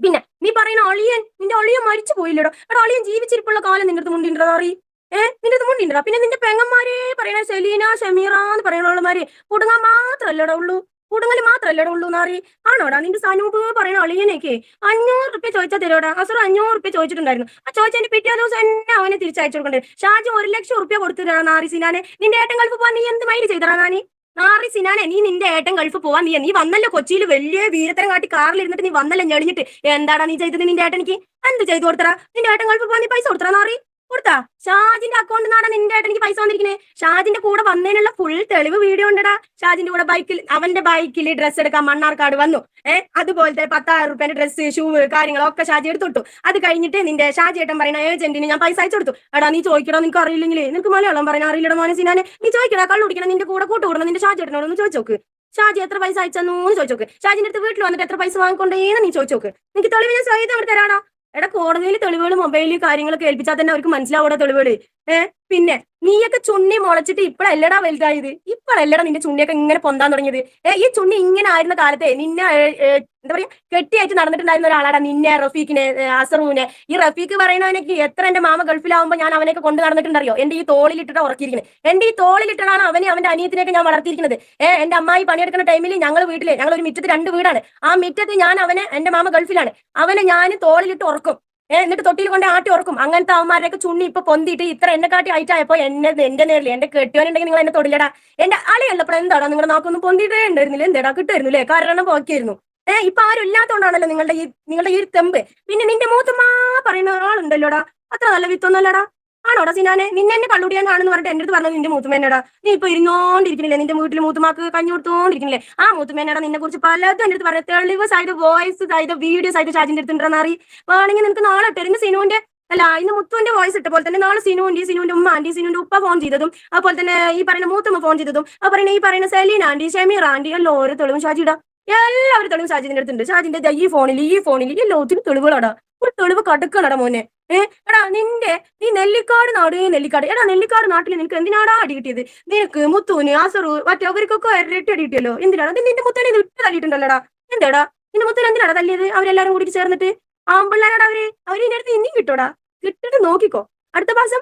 പിന്നെ നീ പറയുന്ന ഒളിയൻ നിന്റെ ഒളിയൻ മരിച്ചു പോയില്ലടോ? എടാ ഒളിയൻ ജീവിച്ചിരിപ്പുള്ള കാലം നിന്റെ അടുത്ത് മുണ്ടിണ്ടോ അറി ഏഹ് നിന്റെ അടുത്ത് മുണ്ടിണ്ടോ പിന്നെ നിന്റെ പെങ്ങന്മാരെ പറയണ സെലീന ഷമീറ എന്ന് പറയുന്നവളുമാര് കുടുങ്ങാൻ മാത്രല്ലടാ ഉള്ളൂ. കുടുങ്ങൽ മാത്രല്ലേ ഉള്ളൂ നാറി ആണോടാ? നിന്റെ സനൂപ് പറയണ അളിയനൊക്കെ അഞ്ഞൂറ് റുപ്യ ചോദിച്ചാൽ തരുമോടാ അസുർ അഞ്ഞൂറ് റുപ്യ ചോദിച്ചിട്ടുണ്ടായിരുന്നു. ആ ചോദിച്ചതിന്റെ പിറ്റേ ദിവസം എന്നെ അവനെ തിരിച്ചയച്ചു കൊടുക്കണ്ടേ. ഷാജി ഒരു ലക്ഷം റുപ്യ കൊടുത്തിട്ടാ നാറി സിനാനെ. നിന്റെ ഏട്ടൻ ഗൾഫ് പോവാൻ നീ എന്ത് മൈൻഡ് ചെയ്തടാ നാനി? നാറി സിനാനെ നീ നിന്റെ ഏട്ടൻ ഗൾഫ് പോവാൻ നീ നീ വന്നല്ലോ കൊച്ചിയിൽ വലിയ വീരത്തരം കാട്ടി കാറിൽ ഇരുന്നിട്ട് നീ വന്നല്ലോ ഞെളിഞ്ഞിട്ട്. എന്താടാ നീ ചെയ്തത് നിന്റെ ഏട്ടനിക്ക്? എന്ത് ചെയ്തു കൊടുത്തടാ? നിന്റെ ഏട്ടൻ ഗൾഫ് പോവാൻ നീ പൈസ കൊടുത്തടാ നാറി? കൊടുത്താ? ഷാജിന്റെ അക്കൗണ്ട് നാടാ നിന്റെ ആയിട്ട് എനിക്ക് പൈസ വന്നിരിക്കണേ. ഷാജിന്റെ കൂടെ വന്നതിനുള്ള ഫുൾ തെളിവ് വീഡിയോ ഉണ്ടടാ. ഷാജിന്റെ കൂടെ ബൈക്കിൽ അവന്റെ ബൈക്കിൽ ഡ്രസ്സ് എടുക്കാൻ മണ്ണാർക്കാട് വന്നു. ഏഹ് അതുപോലത്തെ പത്തായിരം റുപ്യന്റെ ഡ്രസ്സ് ഷൂ കാര്യങ്ങളൊക്കെ ഷാജി എടുത്തു അത് കഴിഞ്ഞിട്ട് നിന്റെ ഷാജി ഏട്ടൻ പറയുന്ന ഏജന്റിന് ഞാൻ പൈസ അയച്ചു കൊടുത്തു. എടാ നീ ചോദിക്കണോ നിനക്ക് അറിയില്ലെങ്കിൽ നിനക്ക് മലയാളം പറയാൻ അറിയില്ലടോ മോനെ സിനാനെ. നീ ചോദിക്കടാ കള്ളു കുടിക്കണം? നിന്റെ കൂടെ കൂട്ടുകൂടണം നിന്റെ ഷാജി ഏട്ടനോട് ഒന്ന് ചോദിച്ചോക്ക്. ഷാജി എത്ര പൈസ അയച്ചെന്നു ചോദിച്ചോക്ക്. ഷാജിന്റെ അടുത്ത് വീട്ടിൽ വന്നിട്ട് എത്ര പൈസ വാങ്ങിക്കൊണ്ടേന്ന് നീ ചോദിച്ചോക്ക്. നിനക്ക് തെളിവ് ഞാൻ സ്വയം അവിടെ തരാടാ എടാ കോടതിയിൽ തെളിവുകൾ മൊബൈലിൽ കാര്യങ്ങളൊക്കെ ഏൽപ്പിച്ചാൽ തന്നെ അവർക്ക് മനസ്സിലാവൂടെ തെളിവുകൾ ഏ? പിന്നെ നീയൊക്കെ ചുണ്ണി മുളച്ചിട്ട് ഇപ്പഴല്ലടാ വലുതായത്? ഇപ്പഴല്ലടാ നിന്റെ ചുണ്ണിയൊക്കെ ഇങ്ങനെ പൊന്താൻ തുടങ്ങിയത്? ഈ ചുണ്ണി ഇങ്ങനെ ആയിരുന്ന കാലത്തെ നിന്നെ എന്താ പറയാ കെട്ടിയായിട്ട് നടന്നിട്ടുണ്ടായിരുന്ന ഒരാളാടാ നിന്നെ റഫീഖിനെ അസറുവിനെ ഈ റഫീഖ് പറയുന്നവനൊക്കെ എത്ര എന്റെ മാമ ഗൾഫിലാവുമ്പോ ഞാൻ അവനെയൊക്കെ കൊണ്ട് നടന്നിട്ടുണ്ടറിയോ? എന്റെ ഈ തോളിലിട്ടിട്ട് ഉറക്കിയിരിക്കുന്നത് എന്റെ ഈ തോളിലിട്ടാണ് അവനെ അവന്റെ അനിയത്തിനെയൊക്കെ ഞാൻ വളർത്തിയിരിക്കുന്നത് ഏ എന്റെ അമ്മായി പണിയെടുക്കുന്ന ടൈമിൽ ഞങ്ങൾ വീട്ടിൽ ഞങ്ങൾ ഒരു മിറ്റത്ത് രണ്ട് വീടാണ്. ആ മിറ്റത്ത് ഞാൻ അവനെ എന്റെ മാമ ഗൾഫിലാണ്. അവനെ ഞാൻ തോളിലിട്ട് ഉറക്കും. ഏ എന്നിട്ട് തൊട്ടിയിൽ കൊണ്ട് ആട്ടി ഉറക്കും. അങ്ങനത്തെ അവന്മാരൊക്കെ ചുണ്ണി ഇപ്പൊ പൊന്തിട്ട് ഇത്ര എന്നെ കാട്ടി ആയിട്ടായപ്പോ എന്നെ എന്റെ നേരിൽ എന്റെ കെട്ടിയോനുണ്ടെങ്കിൽ നിങ്ങൾ എന്നെ തൊടില്ലടാ. എന്റെ അളിയല്ലപ്പോൾ എന്താടാ? നിങ്ങൾ നോക്കൊന്നും പൊന്തിയിട്ടേ ഉണ്ടായിരുന്നില്ല. എന്താടാ? കിട്ടുമായിരുന്നില്ലേ കാരണം പോക്കിയായിരുന്നു ഏഹ് ഇപ്പൊ ആരും ഇല്ലാത്തോണ്ടാണല്ലോ നിങ്ങളുടെ ഈ നിങ്ങളുടെ ഈ തെമ്പ്. പിന്നെ നിന്റെ മൂത്തുമാ പറയുന്ന ഒരാളുണ്ടല്ലോടാ? അത്ര നല്ല വിത്തൊന്നല്ലടാ ആണോടാ സിനാനെ? നിന്നെ എന്നെ കള്ളുടിയാൻ കാണുന്നു പറഞ്ഞിട്ട് എന്റെ അടുത്ത് പറഞ്ഞത് നിന്റെ മൂത്തുമേനടാ. നീ ഇപ്പൊ ഇരുന്നോണ്ടിരിക്കുന്നില്ലേ? നിന്റെ വീട്ടിൽ മൂത്തുമാക്ക് കഞ്ഞി കൊടുത്തോണ്ടിരിക്കുന്നില്ലേ? ആ മൂത്തുമേനടാ നിന്നെ കുറിച്ച് പലതും എന്റെ അടുത്ത് പറഞ്ഞ തെളിവ് side voice side video side ചാജിന്റെ അടുത്തുണ്ടെന്ന് അറി വേണമെങ്കിൽ നിനക്ക് നാളെ ഇട്ടിരുന്ന് സിനുവിന്റെ അല്ല ഇന്ന് മുത്തുവിന്റെ വോയിസ് ഇട്ട പോലെ തന്നെ നാളെ സിനുവിന്റെ സിനുവിന്റെ ഉമ്മ ആന്റി സിനുവിന്റെ ഉപ്പ ഫോൺ ചെയ്തതും അതുപോലെ തന്നെ ഈ പറയുന്ന മൂത്തുമ്മ ഫോൺ ചെയ്തതും ആ പറയുന്ന ഈ പറയുന്ന സെലീൻ ആന്റി ഷമീർ ആന്റി എല്ലാം ഓരോ തെളിവും ഷാജിയുടെ എല്ലാവരും തെളിവ് ഷാജിന്റെ അടുത്തുണ്ട്. ഷാജിന്റെ ഈ ഫോണിൽ ഈ ഫോണിൽ ഈ എല്ലാത്തിനും തെളിവുകളടാ. ഒരു തെളിവ് കടുക്കണടാ മോനെ. ഏ എടാ നിന്റെ നീ നെല്ലിക്കാട് നാട് നെല്ലിക്കാട് എടാ നെല്ലിക്കാട് നാട്ടിൽ നിനക്ക് എന്തിനാടാ അടി കിട്ടിയത്? നിനക്ക് മുത്തൂന് അസറു മറ്റവർക്കൊക്കെ ഇരട്ടി അടി കിട്ടിയല്ലോ. എന്തിനാണ് നിന്റെ മുത്തനെ ഇത് ഇട്ട് തല്ലിയിട്ടുണ്ടല്ലോടാ. എന്താടാ? നിന്റെ മുത്തനെ എന്തിനാടാ തല്ലിയത്? അവരെല്ലാരും കൂടി ചേർന്നിട്ട്? ആമ്പിള്ളേരാടാ അവർ. അവർ ഇതിന്റെ അടുത്ത് ഇനിയും കിട്ടോടാ. കിട്ടിട്ട് നോക്കിക്കോ. അടുത്ത മാസം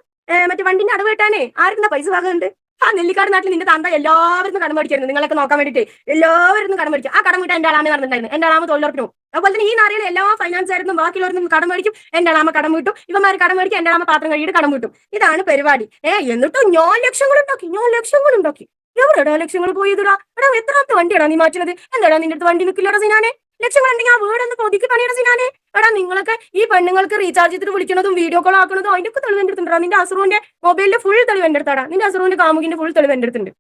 മറ്റേ വണ്ടിന്റെ അടവ് കിട്ടാനേ ആർക്കെന്താ പൈസ വാങ്ങുന്നുണ്ട്? ആ നെല്ലിക്കാട് നാട്ടിൽ നിന്റെ തന്ത എല്ലാവരും കടം മേടിച്ചിരുന്നു നിങ്ങളൊക്കെ നോക്കാൻ വേണ്ടിയിട്ട് എല്ലാവരും കടം മേടിച്ചു. ആ കടം വീട്ടാൻ എന്റെ ആളാമ നടന്നിട്ടുണ്ടായിരുന്നു എന്റെ ആളാമ തൊഴിലുറപ്പിനും അതുപോലെ തന്നെ ഈ നാറിയിൽ എല്ലാ ഫൈനാൻസ് ആയിരുന്നു ബാക്കിയുള്ളവരും കടം മേടിക്കും. എന്റെ ആളാമ കടം വീട്ടും. ഇവന്മാർ കടം മേടിക്കും. എന്റെ ആളാമ പാത്രം കഴുകിയിട്ട് കടം വീട്ടും. ഇതാണ് പരിപാടി. ഏ എന്നിട്ടും ഞാൻ ലക്ഷങ്ങൾ ഉണ്ടാക്കി. ഞാൻ ലക്ഷങ്ങൾ ഉണ്ടാക്കി. എവിടെടാ ലക്ഷങ്ങൾ പോയതുടാ? എടാ എത്രാമത്തെ വണ്ടിയാടാ നീ മാറ്റുന്നത്? എന്താടാ നിന്റെ അടുത്ത് വണ്ടി നിൽക്കില്ലടാ സിനാനെ? ലക്ഷങ്ങൾ ഉണ്ടെങ്കിൽ ആ ഒന്ന് പൊതുക്കി പണിയുടെ സിനാനെ. എടാ നിങ്ങളൊക്കെ ഈ പെണ്ണുങ്ങൾക്ക് റീചാർജ് ചെയ്തിട്ട് വിളിക്കണതും വീഡിയോ കോൾ ആക്കുന്നതും അതിന്റെ ഒക്കെ തെളിവ് എന്റെ നിന്റെ അസുറുവിന്റെ മൊബൈലിന്റെ ഫുൾ തെളിവ് എന്റെ അടുത്താടാ. നിന്റെ അസുറുവിന്റെ കാമുകിന്റെ ഫുൾ തെളിവ് എന്റെ അടുത്തുണ്ട്.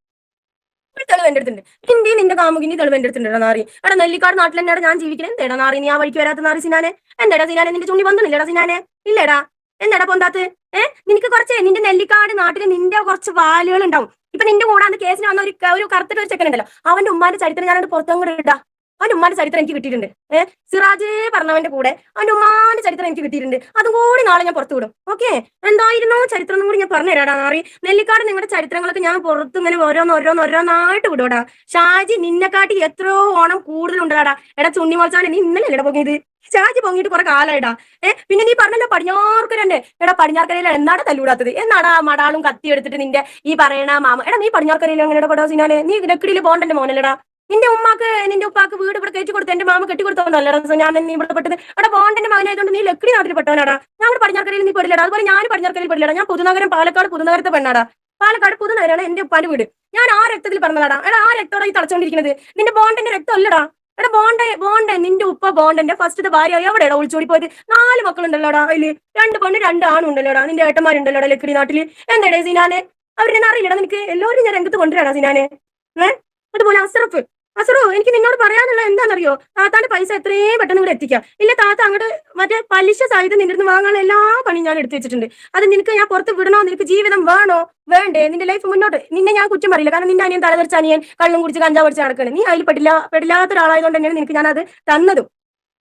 ഫുൾ തെളിവ് എന്റെ അടുത്തുണ്ട്. നിന്റെ നിന്റെ കാമുകിന്റെ തെളിവ് എന്റെ അടുത്തുണ്ട് നാറി. എടാ നെല്ലിക്കാട് നാട്ടിൽ തന്നെയാണ് ഞാൻ ജീവിക്കുന്നത് എന്താടാ നാറി നീ ആ വഴിക്ക് വരാത്ത നാറി സിനാനെ? എന്താടാ സിനാനെ നിന്റെ ചുണ്ടി വന്നില്ലടാ സിനാനെ? ഇല്ലടാ. എന്താടാ പൊന്താത്ത്? ഏഹ് നിനക്ക് കുറച്ച് നിന്റെ നെല്ലിക്കാട് നാട്ടിൽ നിന്റെ കുറച്ച് വാലുകൾ ഉണ്ടാവും. ഇപ്പൊ നിന്റെ കൂടെ അന്ന് കേസിന് വന്ന ഒരു കറുത്തിട്ട് ഒരു ചെക്കൻ ഉണ്ടല്ലോ. അവന്റെ ഉമ്മാന്റെ ചരിത്രം ഞാനത് പുറത്തങ്ങോട്ട് ഇടാ. അവന്റെ ഉമ്മാന്റെ ചരിത്രം എനിക്ക് കിട്ടിയിട്ടുണ്ട്. ഏഹ് സിറാജ് പറഞ്ഞവന്റെ കൂടെ അവന്റെ ഉമ്മാന്റെ ചരിത്രം എനിക്ക് കിട്ടിയിട്ടുണ്ട്. അതും കൂടി നാളെ ഞാൻ പുറത്തു വിടും. ഓക്കെ? എന്തായിരുന്നോ ചരിത്രം കൂടി ഞാൻ പറഞ്ഞു തരാടാ മാറി നെല്ലിക്കാട് നിങ്ങളുടെ ചരിത്രങ്ങളൊക്കെ ഞാൻ പുറത്തു ഇങ്ങനെ ഓരോന്ന് ഓരോന്ന് ഓരോന്നായിട്ട് വിടൂടാ ഷാജി നിന്നെക്കാട്ടി എത്രയോ ഓണം കൂടുതലുണ്ടാടാ. എടാ ചുണ്ണി മുളച്ചാണ് നീ ഇന്നലെ ഇട പൊങ്ങിയത്? ഷാജി പൊങ്ങിയിട്ട് കുറെ കാലായിടാ. ഏ? പിന്നെ നീ പറഞ്ഞല്ലോ പടിഞ്ഞാർക്കരന്നെ എടാ പടിഞ്ഞാർക്കരയിൽ എന്നാടാ തല്ലൂടാത്തത്? എന്നാടാ മടാളും കത്തി എടുത്തിട്ട് നിന്റെ ഈ പറയണ മാമ എടാ നീ പടിഞ്ഞാർക്കരയിൽ അങ്ങനെ പടോ സിനാലെ? നീ ലക്കിടിയിൽ പോകണ്ടന്റെ മോനല്ലടാ. നിന്റെ ഉമ്മാക്ക് നിന്റെ ഉപ്പാക്ക് വീട് ഇവിടെ കയറ്റി കൊടുത്ത് എന്റെ മാമ കെട്ടി കൊടുത്തോണ്ടല്ലോ ഞാൻ നീ ഇവിടെ പെട്ടത്. എടാ ബോണ്ടിന്റെ മകനായതുകൊണ്ട് നീ ലക്കിടി നാട്ടിൽ പെട്ടവനാടാ. ഞാൻ ഇവിടെ പടിഞ്ഞാർക്കരയിൽ നീ പെടില്ലടാ. അതുപോലെ ഞാൻ പടിഞ്ഞാർക്കരയിൽ പെടില്ലടാ. ഞാൻ പുതുനഗരം പാലക്കാട് പുതുനഗരത്തെ പെണ്ണാടാ. പാലക്കാട് പുതുനഗരാണ് എന്റെ ഉപ്പാന്റെ വീട്. ഞാൻ ആ രക്തത്തിൽ പറഞ്ഞതാടാ എടാ ആ രക്തോടാ ഈ തളച്ചോണ്ടിരിക്കുന്നത് നിന്റെ ബോണ്ടിന്റെ രക്തം അല്ലടാ എടാ ബോണ്ട ബോണ്ട നിന്റെ ഉപ്പ ബോണ്ടന്റെ ഫസ്റ്റത്തെ ഭാര്യ എവിടെയാടാ ഒളിച്ചോടി പോയത്? നാല് മക്കളുണ്ടല്ലോടാ അതിൽ. രണ്ട് പെണ്ണ് രണ്ട് ആണുണ്ടല്ലോടാ നിന്റെ ഏട്ടന്മാരുണ്ടല്ലോടാ ലക്കിടി നാട്ടിൽ. എന്താടേ സിനാനെ? അവരെന്നെ അറിയില്ലടാ നിനക്ക്. എല്ലാവരും ഞാൻ രംഗത്ത് കൊണ്ടുവരാടാ സിനാനെ. ഏഹ് അതുപോലെ അസറഫ് അസറോ എനിക്ക് നിന്നോട് പറയാനുള്ള എന്താണെന്നറിയോ? താത്താന്റെ പൈസ എത്രയും പെട്ടെന്ന് ഇവിടെ എത്തിക്കാം. ഇല്ല താത്ത അങ്ങോട്ട് മറ്റേ പലിശ സഹിതം അടുത്ത് വാങ്ങാനുള്ള എല്ലാ പണിയും ഞാൻ എടുത്തു വെച്ചിട്ടുണ്ട്. അത് നിനക്ക് ഞാൻ പുറത്ത് വിടണോ? നിനക്ക് ജീവിതം വേണോ? വേണ്ടേ. നിന്റെ ലൈഫ് മുന്നോട്ട്. നിന്നെ ഞാൻ കുറ്റം പറയില്ല. കാരണം നിന്റെ അനിയൻ തലതെറിച്ച അനിയൻ കള്ളും കുടിച്ച് കഞ്ചാവ് കുടിച്ച് നടക്കണേ. നീ അതിൽ പെടില്ല പെടില്ലാത്ത ഒരാളായതുകൊണ്ട് തന്നെയാണ് നിനക്ക് ഞാൻ അത് തന്നതും.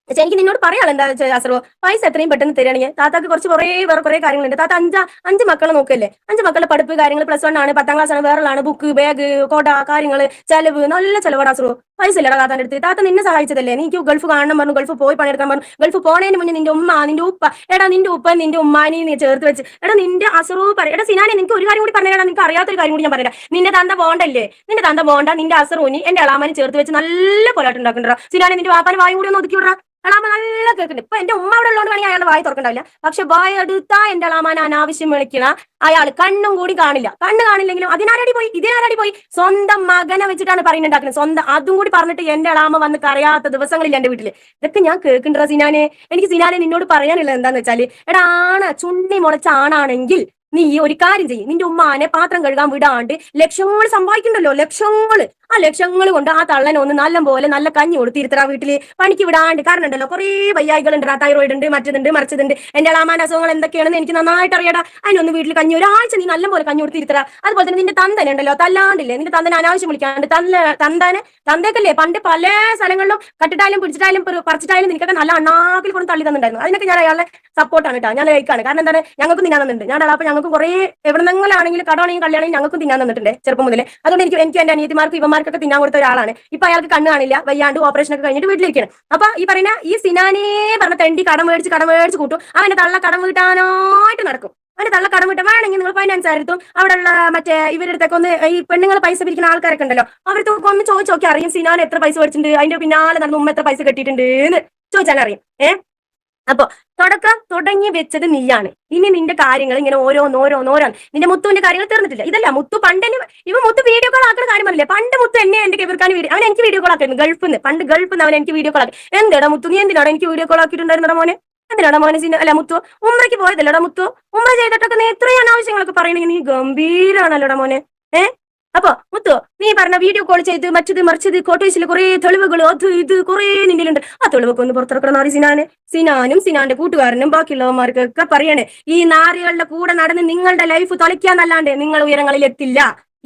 പക്ഷെ എനിക്ക് നിന്നോട് പറയാനുള്ള എന്താ വെച്ചാൽ അസറോ പൈസ എത്രയും പെട്ടെന്ന് തരികയാണെങ്കിൽ താത്താക്ക് കുറച്ച് കുറേ വേറെ കുറേ കാര്യങ്ങളുണ്ട്. താത്ത അഞ്ച് അഞ്ച് മക്കളെ നോക്കല്ലേ അഞ്ച് മക്കളുടെ പഠിപ്പ് കാര്യങ്ങൾ പ്ലസ് വൺ ആണ് പത്താം ക്ലാസ് ആണ് വേറെ ആണ് ബുക്ക് ബാഗ് കൊട കാര്യങ്ങൾ ചെലവ് നല്ല ചെലവാണ് അസറോ പൈസ ഇല്ലടാ അടുത്ത്. താത്ത നിന്നെ സഹായിച്ചതല്ലേ? എനിക്ക് ഗൾഫ് കാണണം പറഞ്ഞു ഗൾഫ് പോയി പണിയെടുക്കാൻ പറഞ്ഞു. ഗൾഫ് പോണേന് മുന്നേ നിന്റെ ഉമ്മ നിന്റെ ഉപ്പ. എടാ നിന്റെ ഉപ്പ നിന്റെ ഉമ്മാനെ നീ ചേർത്ത് വെച്ച്. എടാ നിന്റെ അസറു പറ എടാ സിനാനെ നിനക്ക് ഒരു കാര്യം കൂടി പറഞ്ഞാൽ നിനക്ക് അറിയാത്തൊരു കാര്യം കൂടി ഞാൻ പറയാം നിന്റെ തന്ത പോണ്ടല്ലേ നിന്റെ തന്ത പോണ്ട നിന്റെ അസറൂനി എന്റെ അളാമനെ ചേർത്ത് വെച്ച് നല്ല പോലാട്ട് ഉണ്ടാക്കണ്ടാ സിനാനെ നിന്റെ വാപ്പാൻ വായും കൂടി ഒന്ന് ഒതുക്കി വിടാ അളാമ നല്ല കേൾക്കുന്നുണ്ട്. ഇപ്പൊ എന്റെ ഉമ്മ അവിടെ ഉള്ളതുകൊണ്ട് വേണമെങ്കിൽ അയാളുടെ വായി തുറക്കണ്ടാവില്ല. പക്ഷെ വായ എടുത്താ എന്റെ അളാമാൻ അനാവശ്യം വിളിക്കണ അയാൾ കണ്ണും കൂടി കാണില്ല. കണ്ണ് കാണില്ലെങ്കിലും അതിനാരടി പോയി? ഇതിനാരടി പോയി? സ്വന്തം മകനെ വെച്ചിട്ടാണ് പറയുന്നുണ്ടാക്കുന്നത് സ്വന്തം അതും കൂടി പറഞ്ഞിട്ട് എന്റെ അളാമ വന്ന് കരയാത്ത ദിവസങ്ങളില്ല എന്റെ വീട്ടിൽ. ഇതൊക്കെ ഞാൻ കേൾക്കണ്ട സിനാനെ. എനിക്ക് സിനാനെ നിന്നോട് പറയാനുള്ളത് എന്താന്ന് വെച്ചാൽ എടാ ആണ് ചുണ്ടി മുളച്ച ആണാണെങ്കിൽ നീ ഒരു കാര്യം ചെയ്യും. നിന്റെ ഉമ്മാനെ പാത്രം കഴുകാൻ വിടാണ്ട് ലക്ഷങ്ങൾ സമ്പാദിക്കണ്ടല്ലോ ലക്ഷങ്ങൾ. ആ ലക്ഷങ്ങൾ കൊണ്ട് ആ തള്ളനെ ഒന്ന് നല്ല പോലെ നല്ല കഞ്ഞി കൊടുത്തിരുത്തറ വീട്ടിൽ പണിക്ക് വിടാണ്ട്. കാരണം ഉണ്ടല്ലോ കുറേ വയ്യായികളുണ്ട് തൈറോയിഡ് ഉണ്ട് മറ്റതുണ്ട് മറിച്ചതുണ്ട്. എന്റെ അളാമാൻ അസുഖങ്ങൾ എന്തൊക്കെയാണെന്ന് എനിക്ക് നന്നായിട്ട് അറിയടാ. അതിനൊന്ന് വീട്ടിൽ കഞ്ഞി ഒരാഴ്ച നീ നല്ല പോലെ കഞ്ഞി കൊടുത്തിരുത്തറ അതുപോലെ തന്നെ നിന്റെ തന്തനെ ഉണ്ടല്ലോ തല്ലാണ്ടില്ലേ? നിന്റെ തന്തനെ അനാവശ്യം വിളിക്കാണ്ട് തല്ല തന്തനെ തന്തേക്കല്ലേ? പണ്ട് പല സ്ഥലങ്ങളിലും കട്ടിട്ടാലും പിടിച്ചിട്ടായാലും പെറു- പറിച്ചിട്ടായാലും നിനക്കൊക്കെ നല്ല അണ്ണാക്കിൽ കൊണ്ട് തള്ളി തന്നിട്ടുണ്ടായിരുന്നു. അതിനൊക്കെ ഞാൻ അയാളെ സപ്പോർട്ടാണ് കേട്ടോ ഞാൻ ലൈക്കാണ് കാരണം എന്താണ്? ഞങ്ങൾക്ക് തിന്നാൻ തന്നിട്ടുണ്ട്. ഞാൻ അപ്പൊ ഞങ്ങൾക്ക് കുറേ എവിടെന്നെങ്കിലാണെങ്കിലും കടമാണെങ്കിലും കല്യാണമെങ്കിൽ ഞങ്ങൾക്കും തിന്നാൻ തന്നിട്ടുണ്ട് ചെറുപ്പം മുതലേ. അതുകൊണ്ട് എനിക്ക് എനിക്ക് എന്റെ അനിയത്തിമാർക്കും ഇവന്മാർക്കൊക്കെ തിന്നാൻ കൊടുത്ത ഒരാളാണ്. ഇപ്പൊ അയാൾക്ക് കണ്ണ് കാണില്ല വയ്യാണ്ട് ഓപ്പറേഷൻ ഒക്കെ കഴിഞ്ഞിട്ട് വീട്ടിലിരിക്കണം അപ്പൊ ഈ പറയുന്ന ഈ സിനാനേ പറഞ്ഞ തെണ്ടി കടം മേടിച്ച് കടം മേടിച്ച് കൂട്ടും. അവന്റെ തള്ള കടം വീട്ടാനായിട്ട് നടക്കും. അവന്റെ തള്ള കടം വീട്ടാൻ വേണമെങ്കിൽ നിങ്ങൾ ഫൈനാൻസ് ആയിരുന്നു അവിടെയുള്ള മറ്റേ ഇവരുടെ അടുത്തൊക്കെ ഒന്ന് ഈ പെണ്ണുങ്ങൾ പൈസ പിരിക്കുന്ന ആൾക്കാരൊക്കെ ഉണ്ടല്ലോ അവർക്ക് ഒന്ന് ചോദിച്ചു നോക്കി അറിയും സിനാൻ എത്ര പൈസ മേടിച്ചിട്ടുണ്ട് അതിന്റെ പിന്നാലെ നടന്ന് ഉമ്മ എത്ര പൈസ കെട്ടിയിട്ടുണ്ട് എന്ന് ചോദിച്ചാൽ അറിയും. ഏ? അപ്പൊ തുടക്കം തുടങ്ങി വെച്ചത് നീയാണ്. ഇനി നിന്റെ കാര്യങ്ങൾ ഇങ്ങനെ ഓരോന്ന് ഓരോന്ന് ഓരോന്ന്. നിന്റെ മുത്തുവിന്റെ കാര്യങ്ങൾ തീർന്നിട്ടില്ല. ഇതല്ല മുത്തു പണ്ട് എന്നെ ഇവ മുത്തു വീഡിയോ കോൾ ആക്കുന്ന കാര്യം പറഞ്ഞില്ലേ? പണ്ട് മുത്തു എന്നെ എന്റെ കേൾക്കാൻ വീഡിയോ അവൻ എനിക്ക് വീഡിയോ കോൾ ആക്കുന്നു ഗൾഫിൽ നിന്ന്. പണ്ട് ഗൾഫിൽ നിന്ന് അവൻ എനിക്ക് വീഡിയോ കോൾ ആക്കി. എന്താടാ മുത്തു നീ എന്തിനാണ് എനിക്ക് വീഡിയോ കോൾ ആക്കിയിട്ടുണ്ടായിരുന്നടാ മോനെ? എന്തിനാണ് മോനെ സിനിമ അല്ല മുത്തു ഉമ്മയ്ക്ക് പോയതല്ലടാ മുത്തു. ഉമ്മ ചെയ്തിട്ടൊക്കെ നീ എത്രയും അനാവശ്യങ്ങളൊക്കെ പറയണെങ്കിൽ നീ ഗംഭീരാണല്ലോടാ മോനെ. ഏ? അപ്പൊ മുത്തു നീ പറഞ്ഞ വീഡിയോ കോൾ ചെയ്ത് മറ്റത് മറിച്ചത് കോട്ടേഴ്സിൽ കുറെ തെളിവുകൾ അത് ഇത് കുറെ നിന്നിലുണ്ട്. ആ തെളിവൊക്കെ ഒന്ന് പുറത്തിറക്കണം നാറി സിനാന്? സിനാനും സിനാന്റെ കൂട്ടുകാരനും ബാക്കിയുള്ളവന്മാർക്കൊക്കെ പറയണേ ഈ നാറികളുടെ കൂടെ നടന്ന് നിങ്ങളുടെ ലൈഫ് തുളയ്ക്കാന്നല്ലാണ്ട് നിങ്ങൾ ഉയരങ്ങളിൽ എത്തില്ല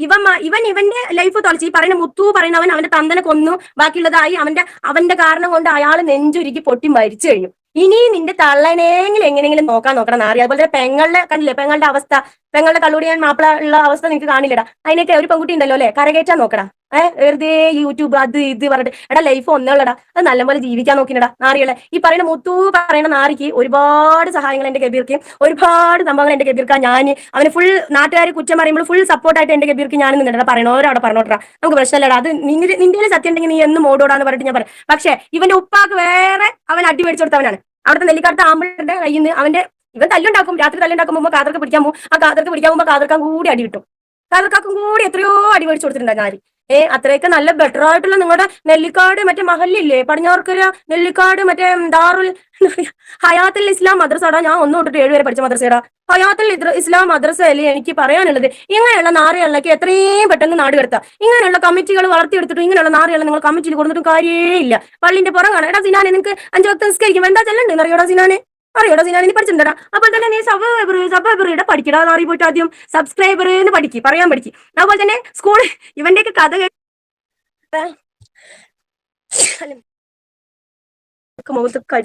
ഇവൻ ഇവൻ ഇവന്റെ ലൈഫ് തുളച്ച് ഈ പറയുന്ന മുത്തു പറയുന്നവൻ അവന്റെ തന്തനെ കൊന്നു ബാക്കിയുള്ളതായി അവന്റെ അവന്റെ കാരണം കൊണ്ട് അയാൾ നെഞ്ചുരുക്കി പൊട്ടി മരിച്ചു കഴിഞ്ഞു. ഇനി നിന്റെ തള്ളനെങ്കിലും എങ്ങനെയെങ്കിലും നോക്കാൻ നോക്കണം എന്നറിയാം അതുപോലെ തന്നെ പെങ്ങളുടെ കണ്ടില്ലേ പെങ്ങളുടെ അവസ്ഥ. പെങ്ങളുടെ കള്ളുടിയാൻ മാപ്പിള ഉള്ള അവസ്ഥ നിനക്ക് കാണില്ലടാ. അതിനൊക്കെ ഒരു പെൺകുട്ടി ഉണ്ടല്ലോ അല്ലെ? കരകയറ്റാൻ നോക്കടാ. ഏഹ് വെറുതെ യൂട്യൂബ് അത് ഇത് പറഞ്ഞിട്ട് എടാ ലൈഫ് ഒന്നുള്ളടാ അത് നല്ലപോലെ ജീവിക്കാൻ നോക്കിനടാ നാറികളെ. ഈ പറയുന്ന മുത്തു പറയുന്ന നാറിക്ക് ഒരുപാട് സഹായങ്ങൾ എന്റെ കബീർക്ക് ഒരുപാട് സംഭവങ്ങൾ എന്റെ കബീർക്ക ഞാൻ അവന് ഫുൾ നാട്ടുകാർ കുറ്റം പറയുമ്പോൾ ഫുൾ സപ്പോർട്ടായിട്ട് എന്റെ കബീർക്ക് ഞാൻ നിന്നിട്ടാ പറയണോരവിടെ പറഞ്ഞോട്ടാ നമുക്ക് പ്രശ്നമല്ലടാ അത് നിന്റെ നിന്റെ സത്യം ഉണ്ടെങ്കിൽ നീ എന്നും ഓടോടാന്ന് പറഞ്ഞിട്ട് ഞാൻ പറയാം. പക്ഷേ ഇവന്റെ ഉപ്പാക്ക് വേറെ അവൻ അടി മേടിച്ചു കൊടുത്തവനാണ്. അവിടുത്തെ നെല്ലിക്കാട്ട് ആമ്പിളുടെ കയ്യിൽ നിന്ന് അവന്റെ ഇവൻ തല്ലുണ്ടാക്കും രാത്രി തല്ലുണ്ടാക്കും തല്ലുണ്ടാക്കുമ്പോൾ കാതർക്ക് പിടിക്കാൻ പോകും. ആ കാതർക്ക് പിടിക്കാൻ പോകുമ്പോൾ കാതർക്കാൻ കൂടി അടി കിട്ടും. കാതർക്കാക്കും കൂടി എത്രയോ അടി മേടിച്ചു കൊടുത്തിട്ടുണ്ടായിരുന്നു ആര് ഏ അത്രയൊക്കെ നല്ല ബെറ്റർ ആയിട്ടുള്ള നിങ്ങളുടെ നെല്ലിക്കാട് മറ്റേ മഹലില്ലേ പടിഞ്ഞാർക്കര നെല്ലിക്കാട് മറ്റേ ദാറുൽ ഹയാത്തിൽ ഇസ്ലാം മദ്രസടാ ഞാൻ ഒന്നും തൊട്ടിട്ട് ഏഴുവരെ പഠിച്ച മദ്രസയുടെ ഹയാത്തുൽ ഇസ്ലാം ഇസ്ലാം മദ്രസയിൽ എനിക്ക് പറയാനുള്ളത്? ഇങ്ങനെയുള്ള നാറികളിലൊക്കെ എത്രയും പെട്ടെന്ന് നാട് കടത്താം. ഇങ്ങനെയുള്ള കമ്മിറ്റികൾ വളർത്തിയെടുത്തിട്ടും ഇങ്ങനെയുള്ള നാറികളെ നിങ്ങൾ കമ്മിറ്റിയിൽ കൊടുത്തിട്ടും കാര്യമേ ഇല്ല. പള്ളിന്റെ പുറം കാണാം. എടാ സിനാനെ നിങ്ങൾക്ക് അഞ്ചു വക്തം നിസ്കരിക്കും എന്താ ചെല്ലണ്ടെന്ന് അറിയോടാ സിനാനെ? അറിയോടാ സിനാൻ നീ പഠിച്ചിട്ടുണ്ടാ അപ്പോൾ തന്നെ നീ സബ് സബ് സബ്സ്ക്രൈബറുടെ പഠിക്കടാ എന്ന് പോയിട്ട് ആദ്യം സബ്സ്ക്രൈബർ എന്ന് പഠിക്കും പറയാൻ പഠിക്കും. അതുപോലെ തന്നെ സ്കൂൾ ഇവന്റെയൊക്കെ കഥ കേട്ട്.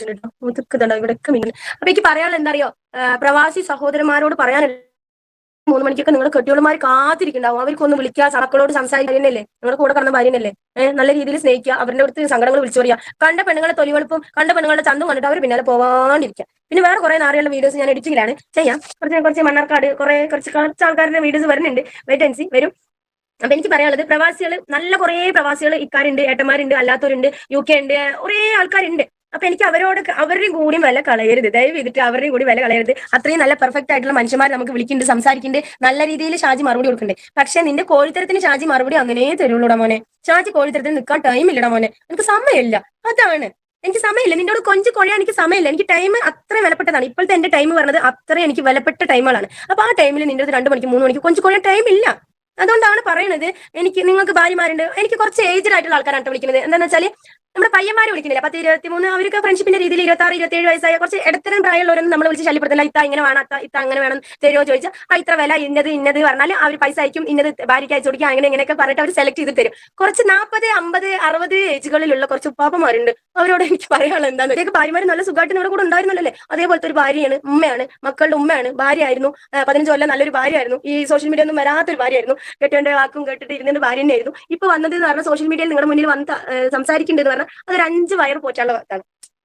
കേട്ടോ മുഖത്തൊക്കെ ഇതുണ്ടോ ഇവിടെയൊക്കെ മിന്നുന്നു. അപ്പൊ എനിക്ക് പറയാനുള്ള എന്താ അറിയോ? പ്രവാസി സഹോദരന്മാരോട് പറയാനുള്ള മൂന്ന് മണിക്കൊക്കെ നിങ്ങൾ കെട്ടിയോളുമാർ അവർക്ക് അവർക്കൊന്ന് വിളിക്കുക സണക്കളോട് സംസാരിക്കുന്നല്ലേ നിങ്ങളുടെ കൂടെ കടന്ന ഭാര്യനല്ലേ നല്ല രീതിയിൽ സ്നേഹിക്കുക അവരുടെ അടുത്ത് സങ്കടങ്ങൾ വിളിച്ചു പറയുക. കണ്ട പെണ്ണുങ്ങളെ തൊലിവെളുപ്പും കണ്ട പെണ്ണുങ്ങളുടെ ചന്തം കണ്ടിട്ട് അവർ പിന്നാലെ പോവാണ്ടിരിക്കുക. പിന്നെ വേറെ കുറെ നാറിയുള്ള വീഡിയോസ് ഞാൻ എഡിറ്റിംഗിലാണ് ചെയ്യാം. കുറച്ച് കുറച്ച് മണ്ണാർക്കാട് കുറെ കുറച്ച് കുറച്ച് ആൾക്കാരുടെ വീഡിയോസ് വരുന്നുണ്ട്. വെയിറ്റൻസി വരും. അപ്പൊ എനിക്ക് പറയാനുള്ളത് പ്രവാസികൾ നല്ല കുറെ പ്രവാസികൾ ഇക്കാരുണ്ട് ഏട്ടന്മാരുണ്ട് അല്ലാത്തവരുണ്ട് യു കെ ഉണ്ട് കുറെ ആൾക്കാരുണ്ട്. അപ്പൊ എനിക്ക് അവരോട് അവരുടെയും കൂടി വില കളയരുത്. ദയവ് ചെയ്തിട്ട് അവരുടെയും കൂടി വില കളയരുത്. അത്രയും നല്ല പെർഫെക്റ്റ് ആയിട്ടുള്ള മനുഷ്യന്മാർ നമുക്ക് വിളിക്കുന്നുണ്ട് സംസാരിക്കുന്നുണ്ട്. നല്ല രീതിയിൽ ഷാജി മറുപടി കൊടുക്കുന്നുണ്ട്. പക്ഷെ നിന്റെ കോഴിത്തരത്തിന് ഷാജി മറുപടി അങ്ങനെ തരുള്ളൂടാ മോനെ. ഷാജി കോഴിത്തരത്തിന് നിൽക്കാൻ ടൈം ഇല്ലടാ മോനെ. എനിക്ക് സമയമില്ല. അതാണ്. എനിക്ക് സമയമില്ല. നിന്നോട് കൊഞ്ച് കൊഴയാൻ എനിക്ക് സമയമില്ല. എനിക്ക് ടൈം അത്ര വിലപ്പെട്ടതാണ്. ഇപ്പോഴത്തെ എന്റെ ടൈം പറഞ്ഞത് അത്ര എനിക്ക് വിലപ്പെട്ട ടൈമുകളാണ് അപ്പൊ ആ ടൈമിൽ നിന്റെ അടുത്ത് രണ്ട് മണിക്ക് മൂന്ന് മണിക്ക് കൊഞ്ച് കൊഴയാൻ ടൈം ഇല്ല. അതുകൊണ്ടാണ് പറയുന്നത് എനിക്ക് നിങ്ങൾക്ക് ഭാര്യമാരുണ്ട്. എനിക്ക് കുറച്ച് ഏജ്ഡ് ആയിട്ടുള്ള ആൾക്കാരാണ് വിളിക്കുന്നത്. എന്താണെന്ന് വെച്ചാൽ നമ്മുടെ പയ്യന്മാരെ വിളിക്കുന്നില്ല? പത്ത് ഇരുപത്തി മൂന്ന് അവർക്ക് ഫ്രണ്ട്ഷിപ്പിന്റെ രീതിയിൽ ഇരുപത്തി ആറ് ഇരുപത്തി ഏഴ് വയസ്സായ കുറച്ച് ഇടത്തരം പ്രായമുള്ളവരൊന്നും നമ്മൾ വിളിച്ച് ശല്യപ്പെടുത്തില്ല ഇത്ത ഇങ്ങനെ വേണം അത്ത ഇത്ത അങ്ങനെ വേണം തരുമോ ചോദിച്ചാൽ ആ ഇത്ര വില ഇന്നത് ഇന്നത് പറഞ്ഞാൽ അവർ പൈസ അയക്കും ഇന്നത് ഭാര്യയ്ക്ക് അയച്ചു കൊടുക്കുക അങ്ങനെ ഇങ്ങനെയൊക്കെ പറഞ്ഞിട്ട് അവർ സെലക്ട് ചെയ്ത് തരും. കുറച്ച് നാൽപ്പത് അമ്പത് അറുപത് ഏജുകളിലുള്ള കുറച്ച് ഉപ്പാപ്പന്മാരുണ്ട് അവരോട് എനിക്ക് പറയാനുള്ളത് എന്താണെന്ന് വെച്ചാൽ ഭാര്യമാർ നല്ല സുഖമായിട്ട് നമ്മുടെ കൂടെ ഉണ്ടായിരുന്നല്ലേ അതേപോലത്തെ ഒരു ഭാര്യയാണ് ഉമ്മയാണ് മക്കളുടെ ഉമ്മയാണ് ഭാര്യയായിരുന്നു. പതിനഞ്ച് കൊല്ലം നല്ലൊരു ഭാര്യയായിരുന്നു. ഈ സോഷ്യൽ മീഡിയ ഒന്നും വരാത്തൊരു ഭാര്യയായിരുന്നു. കെട്ടേണ്ട വാക്കും കേട്ടിട്ട് ഇരുന്നൊരു ഭാര്യ തന്നെയായിരുന്നു. ഇപ്പൊ വന്നത് എന്ന് പറഞ്ഞാൽ സോഷ്യൽ മീഡിയയിൽ നിങ്ങളുടെ മുന്നിൽ വന്ന് സംസാരിക്കേണ്ടത് അതൊരു അഞ്ച് വയറ് പോറ്റാനുള്ള വർത്താണ്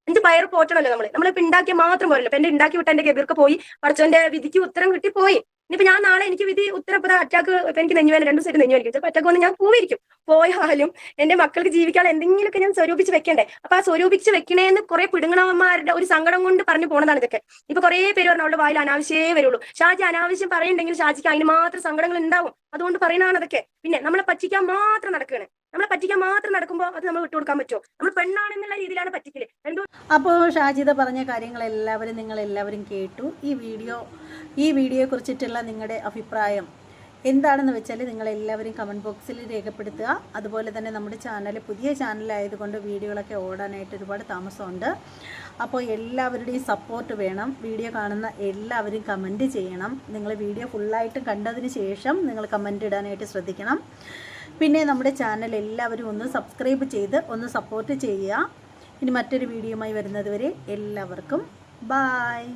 അഞ്ച് പയർ പോറ്റണല്ലോ നമ്മൾ. നമ്മളിപ്പോ ഉണ്ടാക്കിയ മാത്രം പോരല്ലോ. എന്റെ ഉണ്ടാക്കി വിട്ട എന്റെ ഗബീർക്ക് പോയി പഠിച്ചവന്റെ വിധിക്ക് ഉത്തരം കിട്ടി പോയി. ഇനിയിപ്പോ ഞാൻ നാളെ എനിക്ക് വിധി ഉത്തരം ഇപ്പൊ അറ്റാക്ക് ഇപ്പൊ എനിക്ക് നെഞ്ഞുവേല രണ്ടു സൈഡ് നെഞ്ഞുവേനിക്കും ചിലപ്പോൾ അറ്റാക്ക് വന്ന് ഞാൻ പോയിരിക്കും. പോയാലും എന്റെ മക്കൾക്ക് ജീവിക്കാൻ എന്തെങ്കിലുമൊക്കെ ഞാൻ സ്വരൂപിച്ച് വെക്കണ്ടേ? അപ്പൊ ആ സ്വരൂപിച്ച് വെക്കണേന്ന് കുറെ പിടുങ്ങണവന്മാരുടെ ഒരു സങ്കടം കൊണ്ട് പറഞ്ഞു പോണതാണ് ഇതൊക്കെ. ഇപ്പൊ കുറെ പേര് പറഞ്ഞു അവളുടെ വായിൽ അനാവശ്യമേ വരുള്ളൂ. ഷാജി അനാവശ്യം പറയുന്നുണ്ടെങ്കിൽ ഷാജിക്ക് അതിന് മാത്രം സങ്കടങ്ങൾ ഉണ്ടാവും അതുകൊണ്ട് പറയണതൊക്കെ പിന്നെ നമ്മളെ പറ്റിക്കാൻ മാത്രം നടക്കുകയാണ് നമ്മളെ പറ്റിക്കാൻ മാത്രം നടക്കുമ്പോൾ അത് നമ്മൾ വിട്ടുകൊടുക്കാൻ പറ്റുമോ? നമ്മൾ പെണ്ണാണെന്നുള്ള രീതിയിലാണ് പറ്റിക്കൽ. അപ്പോൾ ഷാജിദ പറഞ്ഞ കാര്യങ്ങളെല്ലാവരും നിങ്ങൾ എല്ലാവരും കേട്ടു. ഈ വീഡിയോ ഈ വീഡിയോയെ കുറിച്ചിട്ടുള്ള നിങ്ങളുടെ അഭിപ്രായം എന്താണെന്ന് വെച്ചാൽ നിങ്ങൾ എല്ലാവരും കമന്റ് ബോക്സിൽ രേഖപ്പെടുത്തുക. അതുപോലെ തന്നെ നമ്മുടെ ചാനൽ പുതിയ ചാനലായതുകൊണ്ട് വീഡിയോകളൊക്കെ ഓടാനായിട്ട് ഒരുപാട് താമസമുണ്ട്. അപ്പോൾ എല്ലാവരുടെയും സപ്പോർട്ട് വേണം. വീഡിയോ കാണുന്ന എല്ലാവരും കമന്റ് ചെയ്യണം. നിങ്ങൾ വീഡിയോ ഫുള്ളായിട്ട് കണ്ടതിന് ശേഷം നിങ്ങൾ കമന്റ് ഇടാനായിട്ട് ശ്രദ്ധിക്കണം. പിന്നെ നമ്മുടെ ചാനൽ എല്ലാവരും ഒന്ന് സബ്സ്ക്രൈബ് ചെയ്ത് ഒന്ന് സപ്പോർട്ട് ചെയ്യുക. ഇനി മറ്റൊരു വീഡിയോയുമായി വരുന്നതുവരെ എല്ലാവർക്കും ബായ്